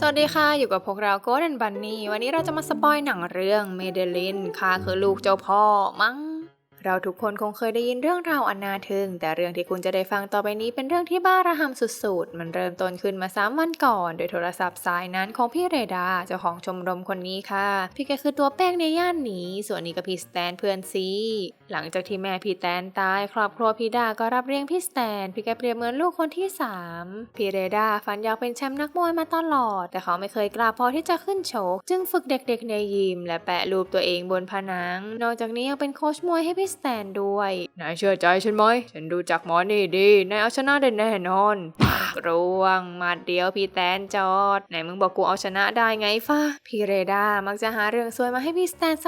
สวัสดีค่ะ อยู่กับพวกเราโกลเด้นบันนี่วันนี้เราจะมาสปอยหนังเรื่องเมเดลินค่ะคือลูกเจ้าพ่อมั้งเราทุกคนคงเคยได้ยินเรื่องราวอันนาทึ่ง แต่เรื่องที่คุณจะได้ฟังต่อไปนี้เป็นเรื่องที่บ้าระห่ำสุดๆ มันเริ่มต้นขึ้นมาสามวันก่อน โดยโทรศัพท์สายนั้นของพี่เรดาเจ้าของชมรมคนนี้ค่ะ พี่แกคือตัวแป้งในย่านนี้ ส่วนนี้ก็พี่สแตนเพื่อนซีหลังจากที่แม่พี่แตนตาย ครอบครัวพี่ดาก็รับเลี้ยงพี่แตน พี่แกเปรียบเหมือนลูกคนที่สามพี่เรดาฝันอยากเป็นแชมป์นักมวยมาตลอด แต่เขาไม่เคยกล้าพอที่จะขึ้นโชก จึงฝึกเด็กๆในยิม และแปะรูปตัวเองบนผนัง นอกจากนี้ยังเป็นโค้ชมวยให้พี่แตนด้วยนายเชื่อใจฉันไหมฉันดูจากหมอนี่ดีนายเอาชนะได้แน่นอนกรวงมาเดียวพี่แตนจอดไหนมึงบอกกูเอาชนะได้ไงฟ้าพี่เรดามักจะหาเรื่องซวยมาให้พี่แตนเส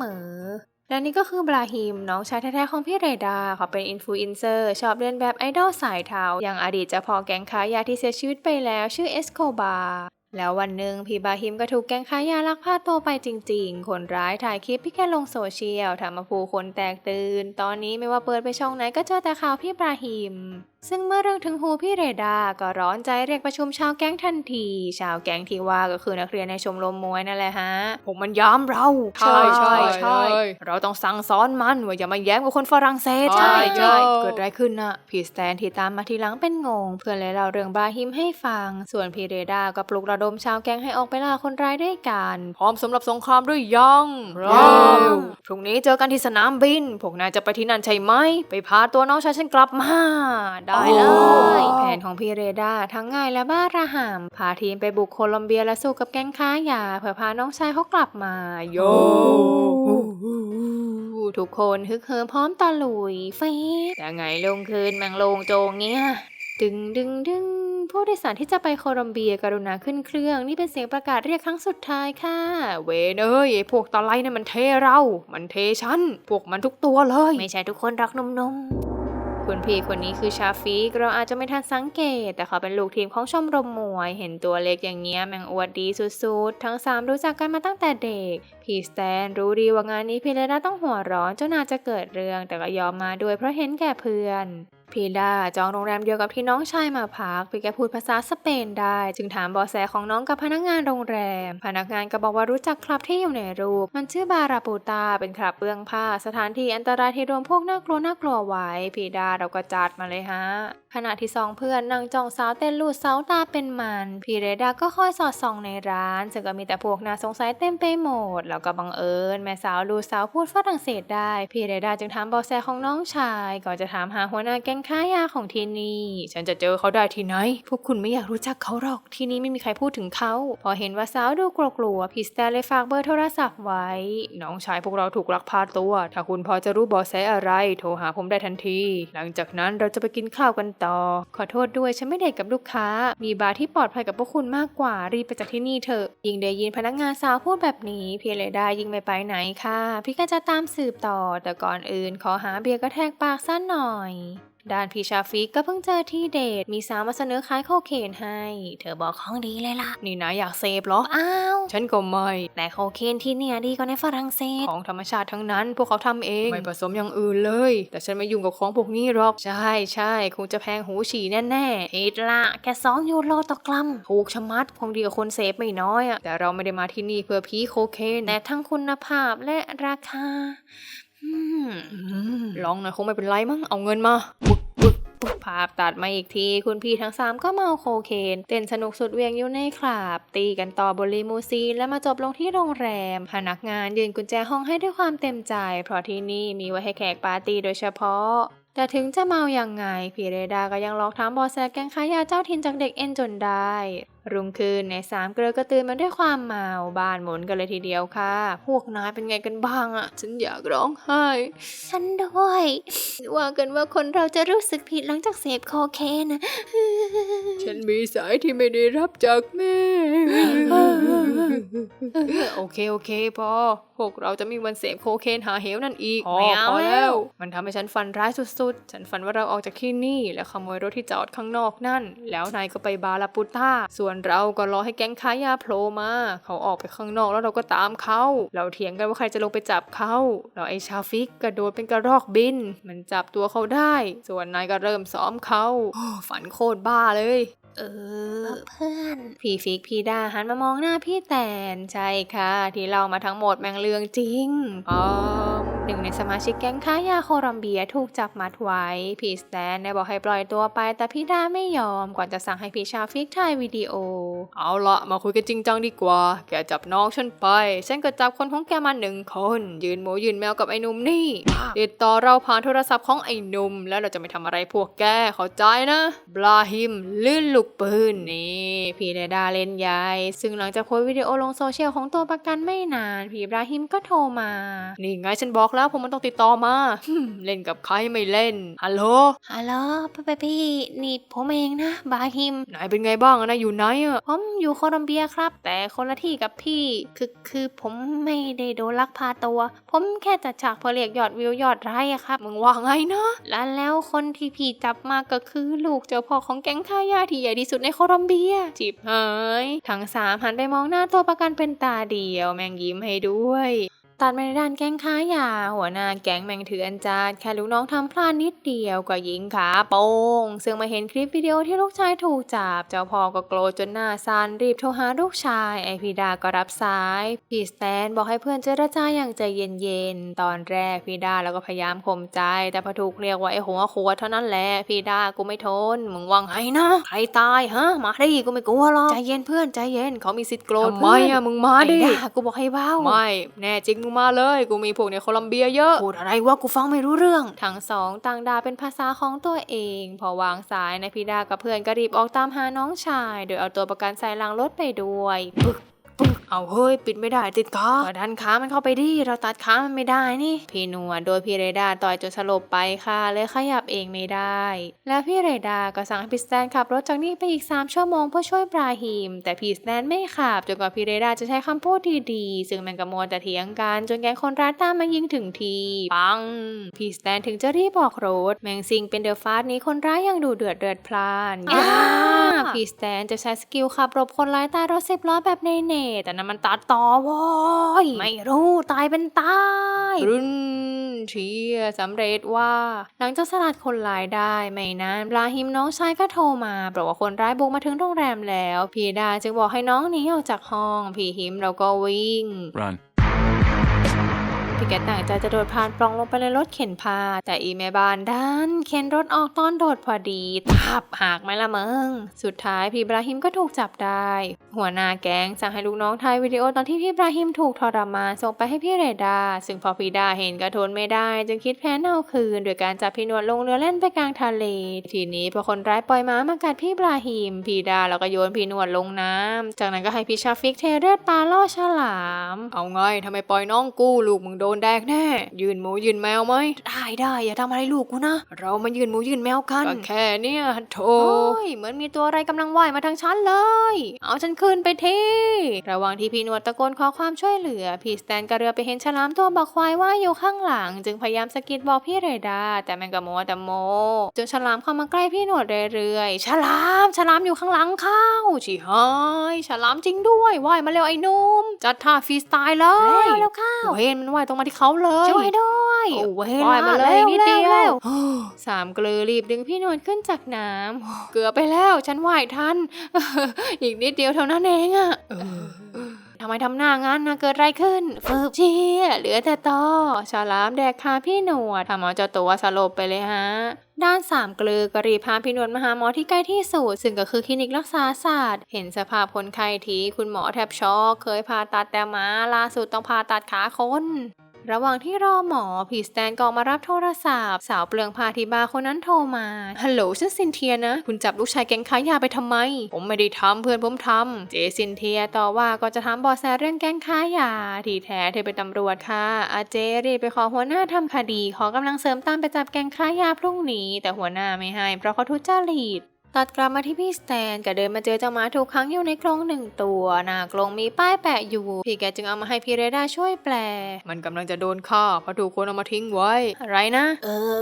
มอๆ และนี่ก็คือบราฮิมน้องชายแท้ๆของพี่เรดาเขาเป็นอินฟลูเอนเซอร์ชอบเล่นแบบไอดอลสายเทาอย่างอดีตเจะพอแก๊งค้ายาที่เสียชีวิตไปแล้วชื่อเอสโคบาแล้ววันหนึ่งพี่บราฮิมก็ถูกแก๊งค้ายาลักพาตัวไปจริงๆ คนร้ายถ่ายคลิปพี่แกลงโซเชียลทำมาผู้คนแตกตื่น ตอนนี้ไม่ว่าเปิดไปช่องไหนก็เจอแต่ข่าวพี่บราฮิมซึ่งเมื่อเรื่องถึงหูพี่เรดา ก็ร้อนใจเรียกประชุมชาวแก๊งทันที ชาวแก๊งที่ว่าก็คือนักเรียนในชมรมมวยนั่นแหละฮะ ผมมันย้ำเรา ใช่ใช่ใช่เราต้องสั่งสอนมันว่าอย่ามาแย้มกับคนฝรั่งเศส ใช่ใช่เกิดอะไรขึ้นน่ะ พี่สแตนที่ตามมาทีหลังเป็นงง เพื่อนเลยเล่าเรื่องบราฮิมให้ฟัง ส่วนพี่เรดาก็ปลุกระดมชาวแก๊งให้ออกไปล่าคนร้ายด้วยกัน พร้อมสำหรับสงครามหรือยังพร้อมพรุ่งนี้เจอกันที่สนามบิน พวกนายจะไปที่นั่นใช่ไหม ไปพาตัวน้องชายฉันกลับมาได้เลโอ้ยแผนของพี่เรดาทั้งง่ายและบ้าระห่ำพาทีมไปบุกโคลอมเบียและสู้กับแก๊งค้ายาเพื่อพาน้องชายเขากลับมา โยทุกคนฮึกเหิมพร้อมตะลุยฟีดยังไงลงคืนแมงลงโจงเนี่ยดึงดึงดึงผู้โดยสารที่จะไปโคลอมเบียกรุณาขึ้นเครื่อง นี่เป็นเสียงประกาศเรียกครั้งสุดท้ายค่ะ เวนเอ้ยไอ้พวกตะไลเนี่ยมันเทเรา มันเทฉัน พวกมันทุกตัวเลย ไม่ใช่ทุกคนรักนมนมๆ คุณพี่คนนี้คือชาฟิก เราอาจจะไม่ทันสังเกต แต่เขาเป็นลูกทีมของชมรมมวย เห็นตัวเล็กอย่างเงี้ยแมงอวดดีสุดๆ ทั้งสามรู้จักกันมาตั้งแต่เด็ก พี่สแตนรู้ดีว่างานนี้พี่เลด้าต้องหัวร้อนจนอาจจะเกิดเรื่อง แต่ก็ยอมมาด้วยเพราะเห็นแก่เพื่อน พีดาจองโรงแรมเดียวกับที่น้องชายมาพัก พี่แกพูดภาษาสเปนได้ จึงถามบอแสของน้องกับพนักงานโรงแรม พนักงานก็บอกว่ารู้จักคลับที่อยู่ในรูป มันชื่อบาราปูตา เป็นคลับเบื้องผ้า สถานที่อันตรายที่รวมพวกน่ากลัวน่ากลัวไว้ พีดาเราก็จัดมาเลยฮะ ขณะที่สองเพื่อนนั่งจ้องสาวเต้นลูดเสาตาเป็นมัน พีเรดาก็คอยสอดส่องในร้าน ซึ่งก็มีแต่พวกน่าสงสัยเต็มไปหมด แล้วก็บังเอิญแม่สาวลูดสาวพูดฝรั่งเศสได้ พีเรดาจึงถามบอแสของน้องชายก่อนจะถามหาหัวหน้าแก๊งค้ายาของที่นี่ ฉันจะเจอเขาได้ที่ไหน พวกคุณไม่อยากรู้จักเขาหรอก ที่นี่ไม่มีใครพูดถึงเขา พอเห็นว่าสาวดูกลัวๆพี่สแตนเลยฝากเบอร์โทรศัพท์ไว้ น้องชายพวกเราถูกลักพาตัว ถ้าคุณพอจะรู้บอแสอะไร โทรหาผมได้ทันที หลังจากนั้นเราจะไปกินข้าวกันต่อ ขอโทษด้วยฉันไม่เด็กกับลูกค้า มีบาร์ที่ปลอดภัยกับพวกคุณมากกว่า รีบไปจากที่นี่เถอะ ยิ่งได้ยินพนักงานสาวพูดแบบนี้พี่เลยได้ยิ่งไม่ไปไหนค่ะ พี่ก็จะตามสืบต่อ แต่ก่อนอื่นขอหาเบียร์กระแทกปากสั้นหน่อย ด้านพี่ชาฟิกก็เพิ่งเจอที่เดท มีสาวมาเสนอขายโคเคนให้ เธอบอกของดีเลยล่ะ นี่นะอยากเสพเหรอ อ้าว ฉันก็ไม่ แต่โคเคนที่เนี่ยดีกว่าในฝรั่งเศส ของธรรมชาติทั้งนั้น พวกเขาทำเอง ไม่ผสมอย่างอื่นเลย แต่ฉันไม่ยุ่งกับของพวกนี้หรอก ใช่ใช่คงจะแพงหูฉี่แน่ๆผิดละแค่สองยูโรต่อกรัมถูกชะมัดคงดีกับคนเสพไม่น้อยอะแต่เราไม่ได้มาที่นี่เพื่อพีโคเคนแต่ทั้งคุณภาพและราคา ลองหน่อยคงไม่เป็นไรมั้งเอาเงินมาปึ๊กปึ๊กปึ๊กภาพตัดมาอีกที คุณพี่ทั้งสามก็เมาโคเคน เต้นสนุกสุดเวียงอยู่ในคลับ ตีกันต่อบนลิมูซีนและมาจบลงที่โรงแรม พนักงานยืนกุญแจห้องให้ด้วยความเต็มใจ เพราะที่นี่มีไว้ให้แขกปาร์ตี้โดยเฉพาะแต่ถึงจะเมาอย่างไง พี่เรดาก็ยังหลอกถามบอสแซแกงค้ายาเจ้าถิ่นจากเด็กเอ็นจนได้ รุ่งคืนในสามเกลือก็ตื่นมาด้วยความเมาบ้านหมุนกันเลยทีเดียวค่ะ พวกนายเป็นไงกันบ้างอะฉันอยากร้องไห้ ฉันด้วย ว่ากันว่าคนเราจะรู้สึกผิดหลังจากเสพโคเคนนะฉันมีสายที่ไม่ได้รับจากแม่ โอเคโอเคพอพวกเราจะมีวันเสพโคเคนหาเหวนั่นอีกพอไม่เอาพอแล้แล้ววมันทำให้ฉันฝันร้ายสุดๆ ฉันฝันว่าเราออกจากที่นี่ แล้วขโมยรถที่จอดข้างนอกนั่น แล้วนายก็ไปบาลาปุต้าส่วนเราก็รอให้แก๊งค้ายาโผล่มา เขาออกไปข้างนอกแล้วเราก็ตามเขา เราเถียงกันว่าใครจะลงไปจับเขาแล้วไอ้ชาฟิกกระโดดเป็นกระรอกบิน มันจับตัวเขาได้ ส่วนนายก็เริ่มซ้อมเขาโอ้ฝันโคตรบ้าเลยเออเพื่อน พี่ฟิกพี่ดาหันมามองหน้าพี่แตน ใช่ค่ะ ที่เรามาทั้งหมดแมงเรื่องจริงปอม หนึ่งในสมาชิกแก๊งค้ายาโคลอมเบียถูกจับมัดไว้ พีสแตนได้บอกให้ปล่อยตัวไปแต่พี่ดาไม่ยอมก่อนจะสั่งให้พี่ชาฟิกถ่ายวิดีโอ เอาละมาคุยกันจริงจังดีกว่า แกจับน้องฉันไป ฉันก็จับคนของแกมาหนึ่งคน ยืนหมูยืนแมวกับไอ้หนุ่มนี่ ติดต่อเราผ่านโทรศัพท์ของไอ้หนุ่ม แล้วเราจะไม่ทำอะไรพวกแกเข้าใจนะบราฮิมลื่นลูกปืนนี่พี่เดดาเล่นใหญ่ ซึ่งหลังจากโพสต์วิดีโอลงโซเชียลของตัวประกันไม่นาน พี่อิบราฮิมก็โทรมา นี่ไงฉันบอกแล้วผมมันต้องติดต่อมา เล่นกับใครไม่เล่น ฮัลโหล ฮัลโหลพี่พี่นี่ผมเองนะบราฮิมนายเป็นไงบ้างอะนะอยู่ไหนอะผมอยู่โคลอมเบียครับ แต่คนละที่กับพี่ คือคือผมไม่ได้โดนลักพาตัว ผมแค่จัดฉากเพื่อเรียกยอดวิวยอดไลค์อะครับ มึงว่าไงเนาะแล้วแล้วคนที่พี่จับมาก็คือลูกเจ้าพ่อของแก๊งค้ายาที่ใหญ่ที่สุดในโคลอมเบียจิบหายทั้งสามหันไปมองหน้าตัวประกันเป็นตาเดียว แมงยิ้มให้ด้วย ตัดมาในด้านแก๊งค้ายา หัวหน้าแก๊งแมงถืออันจารแค่ลูกน้องทำพลาดนิดเดียวก็ยิงขาโป้งซึ่งมาเห็นคลิปวิดีโอที่ลูกชายถูกจับ เจ้าพ่อก็โกรธจนหน้าซันรีบโทรหาลูกชาย ไอพีดาก็รับสายพี่สแตนบอกให้เพื่อนเจรจาอย่างใจเย็นๆ ตอนแรกพีดาแล้วก็พยายามข่มใจ แต่พอถูกเรียกว่าไอหัวขวดเท่านั้นแหละพีดากูไม่ทนมึงว่าไงนะใครตายฮะมาได้กูไม่กลัวหรอกใจเย็นเพื่อนใจเย็นเขามีสิทธิ์โกรธทำไมเพื่อนอะมึงมาดิไอ้ด่ากูบอกให้เบ้าไม่แน่จริงมึงมาเลย กูมีพวกในโคลัมเบียเยอะ พูดอะไรวะกูฟังไม่รู้เรื่อง ทั้งสองต่างด่าเป็นภาษาของตัวเอง พอวางสายนายพิดากับเพื่อนก็รีบออกตามหาน้องชาย โดยเอาตัวประกันใส่หลังรถไปด้วย ปึ๊กปึ๊ก เอาเฮ้ยปิดไม่ได้ติดคอก็ดันขามันเข้าไปดิเราตัดขามันไม่ได้นี่ พี่หนวดโดยพี่เรดาต่อยจนสลบไปค่ะเลยขยับเองไม่ได้ แล้วพี่เรดาก็สั่งให้พี่สแตนขับรถจากนี่ไปอีก 3 ชั่วโมงเพื่อช่วยบราฮิม แต่พี่สแตนไม่ขับจนกว่าพี่เรดาจะใช้คำพูดดีๆซึ่งมันก็มัวแต่เถียงกันจนแก๊งคนร้ายตามมายิงถึงทีปังพี่สแตนถึงจะรีบบอกรถแมงซิงเป็นเดอะฟาสนี้คนร้ายยังดูเดือดเดือดพล่านย่าพี่สแตนจะใช้สกิลขับรบคนร้ายใต้รถสิบล้อแบบในเนตแต่นั้นมันตัดต่อโว้ยไม่รู้ตายเป็นตายรุนเชียร์สำเร็จว่า หลังจากสลัดคนร้ายได้ไม่นานบราฮิมน้องชายก็โทรมาบอกว่าคนร้ายบุกมาถึงโรงแรมแล้ว พี่ดาจึงบอกให้น้องหนีออกจากห้อง พี่ฮิมเราก็วิ่ง Run. พี่แกต่างใจจะโดดผ่านปล่องลงไปในรถเข็นพา แต่อีแม่บ้านดันเข็นรถออกตอนโดดพอดีทับหักไหมละมึง สุดท้ายพี่บราฮิมก็ถูกจับได้ หัวหน้าแก๊งสั่งให้ลูกน้องถ่ายวิดีโอตอนที่พี่บราฮิมถูกทรมานส่งไปให้พี่เรดา ซึ่งพอพี่ดาเห็นก็ทนไม่ได้ จึงคิดแผนเอาคืน โดยการจับพี่นวดลงเรือเล่นไปกลางทะเล ทีนี้พอคนร้ายปล่อยม้ามากัดพี่บราฮิม พี่ดาแล้วก็โยนพี่นวดลงน้ำจากนั้นก็ให้พี่ชาฟิกเทเลือดปลาล่อฉลาม เอาไงทำไมปล่อยน้องกู้ลูกมึงโดนแดกแน่ ยืนหมูยืนแมวไหม ได้ได้อย่าทำอะไรลูกกูนะ เรามายืนหมูยืนแมวกัน ก็แค่เนี้ยโถโอ้ยเหมือนมีตัวอะไรกำลังว่ายมาทางฉันเลย เอาฉันขึ้นไปทีระหว่างที่พี่นวดตะโกนขอความช่วยเหลือ พี่สแตนกระเรือไปเห็นฉลามตัวบักควายว่ายอยู่ข้างหลัง จึงพยายามสะกิดบอกพี่เรดา แต่มันก็มัวแต่โมจนฉลามเข้ามาใกล้พี่นวดเรื่อยๆฉลามฉลามอยู่ข้างหลังเข้าชิหายฉลามจริงด้วยว่ายมาเร็วไอ้หนุ่มจัดท่าฟรีสไตล์เลยเร็วเข้าเวนมันว่ายตรงมาที่เขาเลยช่วยด้วยโอ้เวนว่ายมาเลยร็วนิดเดียวร็วสามเกลือรีบดึงพี่นวลขึ้นจากน้ำเกือบไปแล้วฉันว่ายทันอีกนิดเดียวเท่านั้นเองอะทำไมทำหน้างั้นนะเกิดอะไรขึ้นฟืบเชี่ยเหลือแต่ตอฉลามแดกคาพี่หนวดทำเอาเจ้าตัวสลบไปเลยฮะด้านสามเกลือก็รีบพาพี่นวลมาหาหมอที่ใกล้ที่สุดซึ่งก็คือคลินิกรักษาศาสตร์ เห็นสภาพคนไข้ทีคุณหมอแทบช็อกเคยผ่าตัดแต่หมาล่าสุดต้องผ่าตัดขาคน ระหว่างที่รอหมอผีสแตนก็ออกมารับโทรศัพท์ สาวเปลืองผ้าทีบาร์คนนั้นโทรมา ฮัลโหลฉันซินเทียนะ คุณจับลูกชายแก๊งค้ายาไปทำไม ผมไม่ได้ทำเพื่อนผมทำเจซินเทียต่อว่าก็จะถามบอแสเรื่องแก๊งค้ายา ที่แท้เธอเป็นตำรวจค่ะ อาเจรีบไปขอหัวหน้าทำคดี ขอกำลังเสริมตามไปจับแก๊งค้ายาพรุ่งนี้ แต่หัวหน้าไม่ให้เพราะเขาทุจริต ตัดกลับมาที่พี่สแตนก็เดินมาเจอเจ้าหมาถูกขังอยู่ในกรงหนึ่งตัวหน้ากรงมีป้ายแปะอยู่ พี่แกจึงเอามาให้พี่เรดาช่วยแปล มันกำลังจะโดนฆ่าเพราะถูกคนเอามาทิ้งไว้ อะไรนะ เออ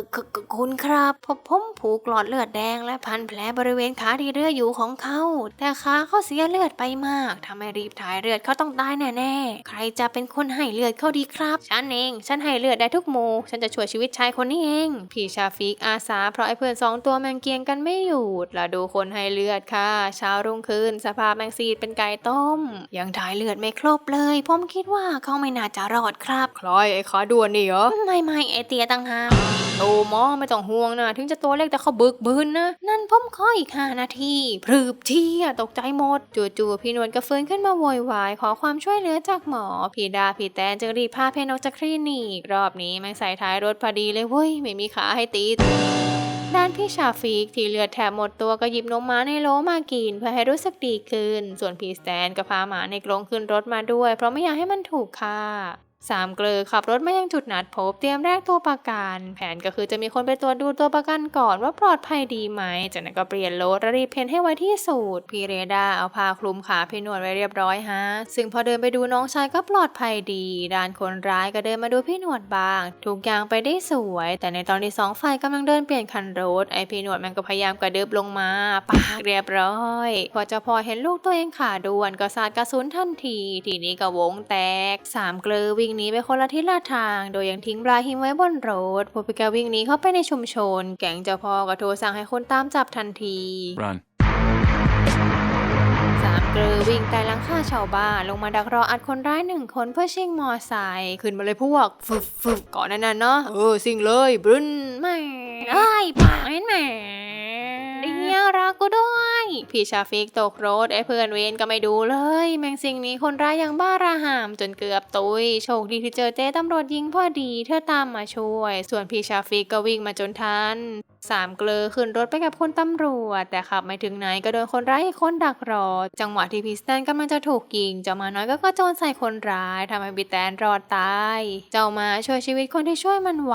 คุณครับผมผมผูกหลอดเลือดแดงและพันแผลบริเวณขาที่เลือดอยู่ของเขาแต่ขาเขาเสียเลือดไปมากถ้าไม่รีบถ่ายเลือดเขาต้องตายแน่ๆใครจะเป็นคนให้เลือดเขาดีครับฉันเอง ฉันให้เลือดได้ทุกโมฉันจะช่วยชีวิตชายคนนี้เอง พี่ชาฟิกอาสาเพราะไอ้เพื่อนสองตัวแมงเกียงกันไม่หยุดแล้วดูคนให้เลือดค่ะเช้ารุ่งขึ้น สภาพแมงซีดเป็นไก่ต้ม ยังถ่ายเลือดไม่ครบเลย ผมคิดว่าเขาไม่น่าจะรอดครับคล้ายไอ้ขาด่วนนี่เหรอไม่ไม่ไอเตียต่างหากโอ้หมอไม่ต้องห่วงนะถึงจะตัวเล็กแต่เขาบึกบืนนะ นั่นผมขออีกห้านาทีพรึบเที่ยตกใจหมดจู่ๆพี่นวลก็ฟื้นขึ้นมาโวยวายขอความช่วยเหลือจากหมอพี่ดาพี่แตนจึงรีบพาเพนออกจากคลินิกรอบนี้แม่งใส่ท้ายรถพอดีเลยเว้ยไม่มีขาให้ติดด้านพี่ชาฟิกที่เลือดแทบหมดตัวก็หยิบนมม้าในโลมากินเพื่อให้รู้สึกดีขึ้น ส่วนพี่สแตนก็พาหมาในกรงขึ้นรถมาด้วย เพราะไม่อยากให้มันถูกฆ่า สามเกลือขับรถมายังจุดนัดพบเตรียมแรกตัวประกัน แผนก็คือจะมีคนไปตรวจดูตัวประกันก่อนว่าปลอดภัยดีไหม จากนั้นก็เปลี่ยนรถรีเพนให้ไว้ที่สูตรพี่เรดาเอาผ้าคลุมขาพี่นวลไว้เรียบร้อยฮะ ซึ่งพอเดินไปดูน้องชายก็ปลอดภัยดี ด้านคนร้ายก็เดินมาดูพี่นวดบ้าง ทุกอย่างไปได้สวย แต่ในตอนที่สองฝ่ายกำลังเดินเปลี่ยนคันรถไอพี่นวดมันก็พยายามกระเดึบลงมาปากเรียบร้อย พอจะพอเห็นลูกตัวเองขาด่วนก็สาดกระสุนทันที ทีนี้ก็วงแตกสามเกลือวิ่งหนีไปคนละทิศละทาง โดยยังทิ้งบราฮิมไว้บนรถพวกพิกาวิ่งหนีเข้าไปในชุมชน แก๊งเจ้าพ่อก็โทรสั่งให้คนตามจับทันที Run. สามเกลือวิ่งไต่หลังคาชาวบ้านลงมาดักรออัดคนร้ายหนึ่งคนเพื่อชิงมอไซค์ขึ้นมาเลยพวกฟึบฟึบก่อนนั้นน่ะเนาะเออสิ่งเลยบรึนไม่ไอ้ยปากเห็นแหม เดียรักกูด้วย พี่ชาฟิกตกรถไอ้เพื่อนเวนก็ไม่ดูเลย แมงสิ่งนี้คนร้ายยังบ้าระหามจนเกือบตุย โชคดีที่เจอเจ๊ตำรวจยิงพอดี เธอตามมาช่วย ส่วนพี่ชาฟิกก็วิ่งมาจนทันสามเกลือขึ้นรถไปกับคนตำรวจ แต่ขับไม่ถึงไหนก็โดนคนร้ายคนดักรอ จังหวะที่พีสแตนกำลังจะถูกยิง เจ้ามาน้อยก็กระโจนใส่คนร้ายทำให้พีแตนรอดตาย เจ้ามาช่วยชีวิตคนที่ช่วยมันไหว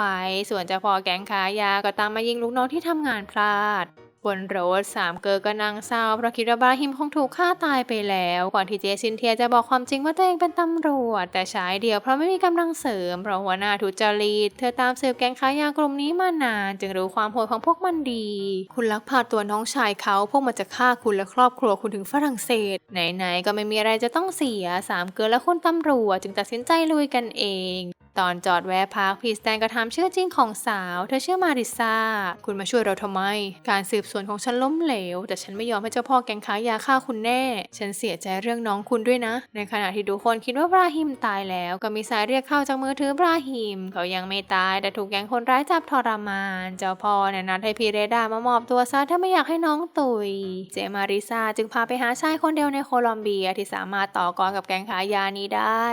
ส่วนเจ้าพอแก๊งขายาก็ตามมายิงลูกน้องที่ทำงานพลาด บนรถสามเกอก็นั่งเศร้าเพราะคิดว่าบราฮิมคงถูกฆ่าตายไปแล้ว ก่อนที่เจซินเทียจะบอกความจริงว่าตัวเองเป็นตำรวจ แต่ใช้เดียวเพราะไม่มีกำลังเสริมเพราะหัวหน้าทุจริตเธอตามสืบแก๊งค้ายากลุ่มนี้มานาน จึงรู้ความโหดของพวกมันดี คุณลักพาตัวน้องชายเขาพวกมันจะฆ่าคุณและครอบครัวคุณถึงฝรั่งเศส ไหนๆก็ไม่มีอะไรจะต้องเสียสามเกลือและคุณตำรวจจึงตัดสินใจลุยกันเองตอนจอดแวะพักพีสแตนก็ถามชื่อจริงของสาว เธอชื่อมาริซาคุณมาช่วยเราทำไม การสืบสวนของฉันล้มเหลว แต่ฉันไม่ยอมให้เจ้าพ่อแก๊งค้ายาฆ่าคุณแน่ ฉันเสียใจเรื่องน้องคุณด้วยนะ ในขณะที่ทุกคนคิดว่าบราฮิมตายแล้ว ก็มีสายเรียกเข้าจากมือถือบราฮิม เขายังไม่ตายแต่ถูกแก๊งคนร้ายจับทรมาน เจ้าพ่อเนี่ยนัดให้พีเรดามามอบตัวซะถ้าไม่อยากให้น้องตุย เจมาริซาจึงพาไปหาชายคนเดียวในโคลอมเบียที่สามารถต่อกรกับแก๊งขายานี้ได้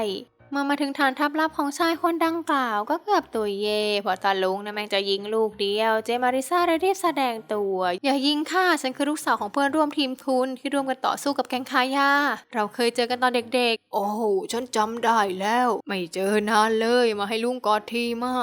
เมื่อมาถึงฐานทัพลับของชายคนดังกล่าวก็เกือบตุยเย่พอตาลุงนะแม่งจะยิงลูกเดียว เจมาริซาเลยรีบแสดงตัว อย่ายิงข้าฉันคือลูกสาวของเพื่อนร่วมทีมคุณที่ร่วมกันต่อสู้กับแก๊งคายา เราเคยเจอกันตอนเด็กๆ โอ้ฉันจำได้แล้ว ไม่เจอนานเลยมาให้ลุงกอดทีมา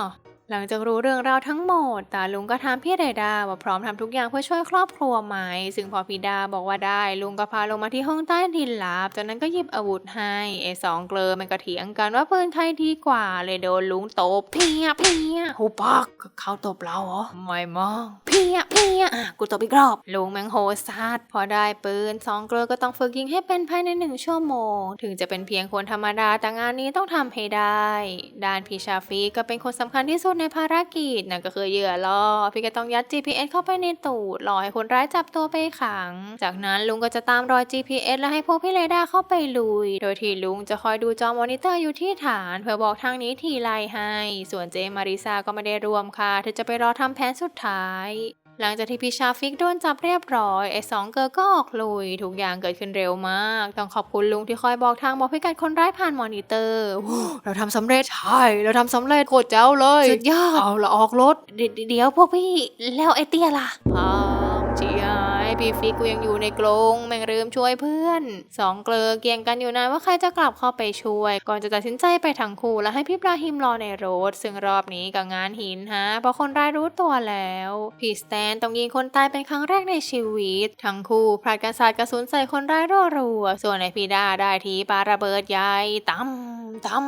หลังจากรู้เรื่องราวทั้งหมด ตาลุงก็ถามพี่เรดาว่าพร้อมทำทุกอย่างเพื่อช่วยครอบครัวไหม ซึ่งพอพี่ดาบอกว่าได้ ลุงก็พาลงมาที่ห้องใต้ดินลับ จากนั้นก็หยิบอาวุธให้ไอ้สองเกลอมันก็เถียงกันว่าปืนใครดีกว่า เลยโดนลุงตบเพียเพียหูปักเขาตบเราเหรอไม่มั้งเพียเพียอะกูตบอีกรอบ ลุงแมงโหดซัดพอได้ปืนสองเกลอก็ต้องฝึกยิงให้เป็นภายในหนึ่งชั่วโมง ถึงจะเป็นเพียงคนธรรมดาแต่งานนี้ต้องทำให้ได้ด้านพี่ชาฟีก็เป็นคนสำคัญที่สุดในภารกิจนั่นก็คือเหยื่อล่อพี่ก็ต้องยัด GPS เข้าไปในตูดรอให้คนร้ายจับตัวไปขัง จากนั้นลุงก็จะตามรอย GPS และให้พวกพี่เรดาร์เข้าไปลุย โดยที่ลุงจะคอยดูจอมอนิเตอร์อยู่ที่ฐาน เพื่อบอกทางนี้ทีไลให้ ส่วนเจมาริซาก็ไม่ได้รวมค่ะเธอจะไปรอทำแผนสุดท้าย หลังจากที่พี่ชาฟิกโดนจับเรียบร้อยไอ้สองเกอร์ก็ออกลุยทุกอย่างเกิดขึ้นเร็วมาก ต้องขอบคุณลุงที่คอยบอกทางบอกพิกัดคนร้ายผ่านมอนิเตอร์โอ้เราทำสำเร็จใช่เราทำสำเร็จโคตรเจ้าเลยสุดยอดเอาละออกรถเดเดี๋ยวพวกพี่แล้วไอ้เตี้ยล่ะพามจีไอ พี่ฟิกกูยังอยู่ในกรงแม่งลืมช่วยเพื่อนสองเกลอเกียงกันอยู่นานว่าใครจะกลับเข้าไปช่วย ก่อนจะตัดสินใจไปทั้งคู่แล้วให้พี่ปลาฮิมรอในรถ ซึ่งรอบนี้ก็งานหินฮะเพราะคนร้ายรู้ตัวแล้วพี่สแตนต้องยิงคนตายเป็นครั้งแรกในชีวิต ทั้งคู่ผลัดกันสาดกระสุนใส่คนร้ายรัวๆส่วนไอพีดาได้ทีปาระเบิดใหญ่ตั้มตั้ม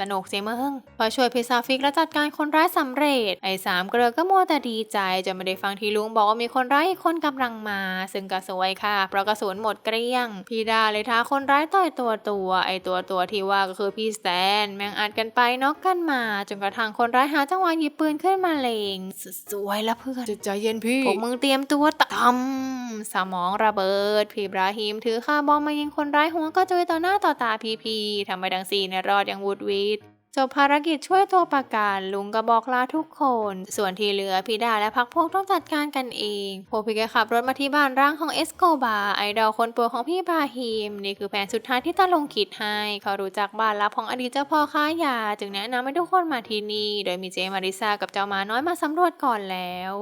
สนุกสิมึงพอช่วยพิซาฟิกและจัดการคนร้ายสำเร็จ ไอ้สามเกลือก็มัวแต่ดีใจจนไม่ได้ฟังที่ลุงบอกว่ามีคนร้ายอีกคนกำลังมาซึ่งก็สวยค่ะ เพราะกระสุนหมดเกลี้ยง พี่ดาเลยท้าคนร้ายต่อยตัวตัว ไอ้ตัวตัวที่ว่าก็คือพี่สแตนแม่งอัดกันไปน็อกกันมาจนกระทั่งคนร้ายหาจังหวะหยิบปืนขึ้นมาเลงสสวยละเพื่อนจะใจเย็นพี่พวกมึงเตรียมตัวตำสมองระเบิด พี่บราฮิมถือคาร์บอมมายิงคนร้ายหัวก็จุยต่อหน้าต่อตาพีพีทำไมดังซีเนี่ยรอดอย่างวูดวิด จบภารกิจช่วยตัวประกันลุงก็บอกลาทุกคน ส่วนที่เหลือพี่ดาและพักพวกต้องจัดการกันเองพพี่ก็ขับรถมาที่บ้านร่างของเอสโกบาไอดอลคนโปรดของพี่บาฮิม นี่คือแผนสุดท้ายที่ตาลงคิดให้ เขารู้จักบ้านลับของอดีตเจ้าพ่อค้ายา จึงแนะนำให้ทุกคนมาที่นี่ โดยมีเจมาริซากับเจ้ามาน้อยมาสำรวจก่อนแล้ว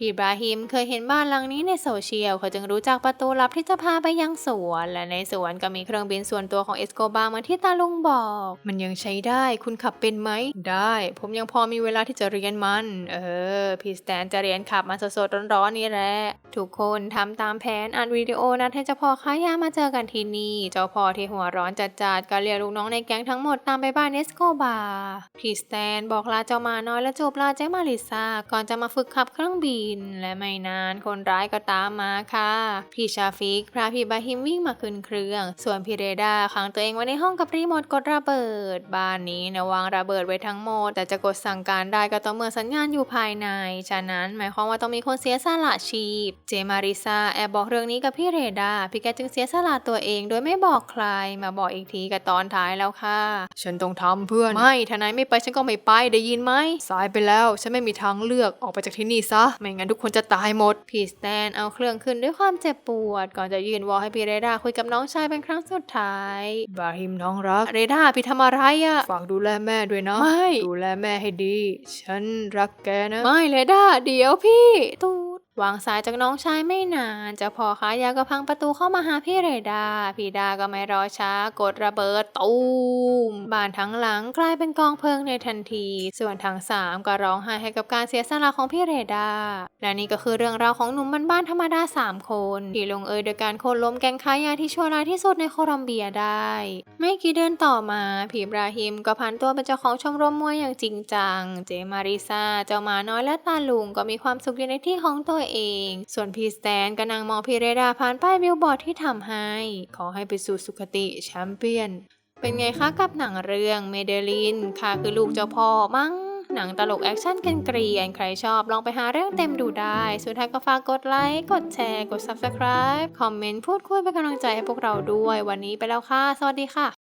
พี่บราฮิมเคยเห็นบ้านหลังนี้ในโซเชียลเขาจึงรู้จักประตูลับที่จะพาไปยังสวน และในสวนก็มีเครื่องบินส่วนตัวของเอสโกบาเหมือนที่ตาลุงบอก มันยังใช้ได้คุณขับเป็นไหม ได้ ผมยังพอมีเวลาที่จะเรียนมัน เออ พี่สแตนจะเรียนขับมาสดๆร้อนๆนี่แหละ ทุกคนทำตามแผนอัดวิดีโอนัดให้เจ้าพ่อค้ายามาเจอกันที่นี่ เจ้าพ่อที่หัวร้อนจัดๆก็เรียกลูกน้องในแก๊งทั้งหมดตามไปบ้านเอสโกบาร์พี่สแตนบอกลาเจ้ามาน้อยและจูบลาเจมาริซาก่อนจะมาฝึกขับเครื่องบินและไม่นานคนร้ายก็ตามมาค่ะพี่ชาฟิกพระพี่บาฮิมวิ่งมาขึ้นเครื่อง ส่วนพี่เรดาขังตัวเองไว้ในห้องกับรีโมทกดระเบิด บ้านนี้นะวางระเบิดไว้ทั้งหมด แต่จะกดสั่งการได้ก็ต้องเมื่อสัญญาณอยู่ภายใน ฉะนั้นหมายความว่าต้องมีคนเสียสละชีพ เจมาริซาแอบบอกเรื่องนี้กับพี่เรดาพี่แกจึงเสียสละตัวเองโดยไม่บอกใครมาบอกอีกทีกับตอนท้ายแล้วค่ะ ฉันต้องทำเพื่อน ไม่ถ้านายไม่ไปฉันก็ไม่ไปได้ยินไหมสายไปแล้วฉันไม่มีทางเลือกออกไปจากที่นี่ซะไม่งั้นทุกคนจะตายหมด พี่สแตนเอาเครื่องขึ้นด้วยความเจ็บปวด ก่อนจะยืนวอลให้พี่เรดาคุยกับน้องชายเป็นครั้งสุดท้ายบราฮิมน้องรัก เรดาพี่ทำอะไรอะฝากดูแลแม่ด้วยนะ ไม่ ดูแลแม่ให้ดี ฉันรักแกนะ ไม่เรดาเดี๋ยวพี่ตูด วางสายจากน้องชายไม่นานเจะพอค้ายาก็พังประตูเข้ามาหาพี่เรดา พี่ดาก็ไม่รอช้ากดระเบิดตูมบ้านทั้งหลังกลายเป็นกองเพลิงในทันที ส่วนทั้งสามก็ร้องไห้ให้กับการเสียสละของพี่เรดา และนี่ก็คือเรื่องราวของหนุ่มบ้านๆธรรมดา3คน ที่ลงเอยโดยการโค่นล้มแก๊งค้ายาที่ชั่วร้ายที่สุดในโคลอมเบียได้ ไม่กี่เดือนต่อมาพี่บราฮิมก็พันตัวเป็นเจ้าของชมรมมวยอย่างจริงจัง เจมาริซาเจ้าหมาน้อยและตาลุงก็มีความสุขอยู่ในที่ของตัวเอง ส่วนพี่สแตนก็นั่งมองพี่เรดาผ่านป้ายบิลบอร์ดที่ทำให้ ขอให้ไปสู่สุคติแชมเปี้ยน เป็นไงคะกับหนังเรื่องเมเดลินค่ะคือลูกเจ้าพ่อมั้งหนังตลกแอคชั่นกันเกรียนใครชอบลองไปหาเรื่องเต็มดูได้ สุดท้ายก็ฝากกดไลค์ กดแชร์ กด Subscribe คอมเมนต์ พูดคุยเป็นกำลังใจให้พวกเราด้วย วันนี้ไปแล้วค่ะ สวัสดีค่ะ